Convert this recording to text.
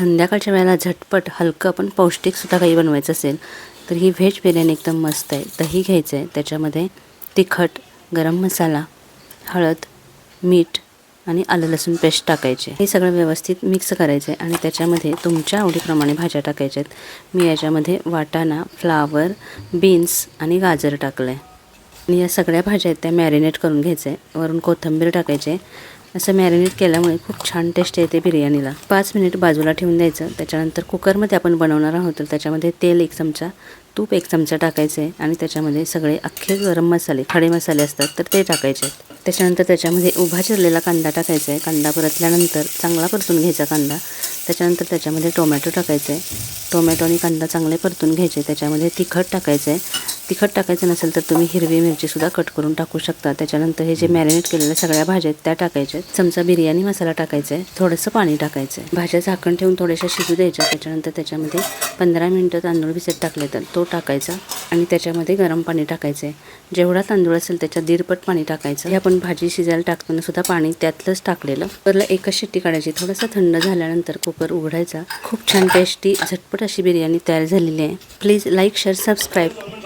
संध्याकाळच्या वेळेला झटपट हलकं पण पौष्टिकसुद्धा काही बनवायचं असेल तर ही व्हेज बिर्याणी एकदम मस्त आहे. दही घ्यायचं आहे त्याच्यामध्ये तिखट गरम मसाला हळद मीठ आणि आलं लसूण पेस्ट टाकायचे. हे सगळं व्यवस्थित मिक्स करायचं आहे आणि त्याच्यामध्ये तुमच्या आवडीप्रमाणे भाज्या टाकायच्या आहेत मी याच्यामध्ये वाटाणा फ्लावर बीन्स आणि गाजर टाकलं आहे आणि या सगळ्या भाज्या आहेत त्या मॅरिनेट करून घ्यायचं आहे वरून कोथिंबीर टाकायचे असं मॅरिनेट केल्यामुळे खूप छान टेस्ट येते बिर्याणीला. पाच मिनिट बाजूला ठेवून द्यायचं. त्याच्यानंतर कुकरमध्ये आपण बनवणार आहोत तर त्याच्यामध्ये तेल एक चमचा तूप एक चमचा टाकायचं आहे आणि त्याच्यामध्ये सगळे अख्खे गरम मसाले खडे मसाले असतात तर ते टाकायचे. आहेत त्याच्यानंतर त्याच्यामध्ये उभा चिरलेला कांदा टाकायचा आहे. कांदा परतल्यानंतर चांगला परतून घ्यायचा कांदा. त्याच्यानंतर त्याच्यामध्ये टोमॅटो टाकायचं. आहे टोमॅटो आणि कांदा चांगले परतून घ्यायचे. त्याच्यामध्ये तिखट टाकायचं. आहे तिखट टाकायचं नसेल तर तुम्ही हिरवी मिरचीसुद्धा कट करून टाकू शकता. त्याच्यानंतर हे जे मॅरिनेट केलेल्या सगळ्या भाज्या आहेत त्या टाकायच्या आहेत. चमचा बिर्याणी मसाला टाकायचा आहे थोडंसं पाणी टाकायचं आहे. भाज्या झाकण ठेवून थोड्याशा शिजू द्यायच्या त्याच्यानंतर त्याच्यामध्ये पंधरा मिनटं तांदूळ भिजत टाकले तर तो टाकायचा आणि त्याच्यामध्ये गरम पाणी टाकायचं आहे. जेवढा तांदूळ असेल त्याच्या दीडपट पाणी टाकायचं हे आपण भाजी शिजायला टाकताना सुद्धा पाणी त्यातलंच टाकलेलं. कुकरला एकच शिट्टी काढायची. थोडंसं थंड झाल्यानंतर कुकर उघडायचा. खूप छान टेस्टी झटपट अशी बिर्याणी तयार झालेली आहे. Please like share subscribe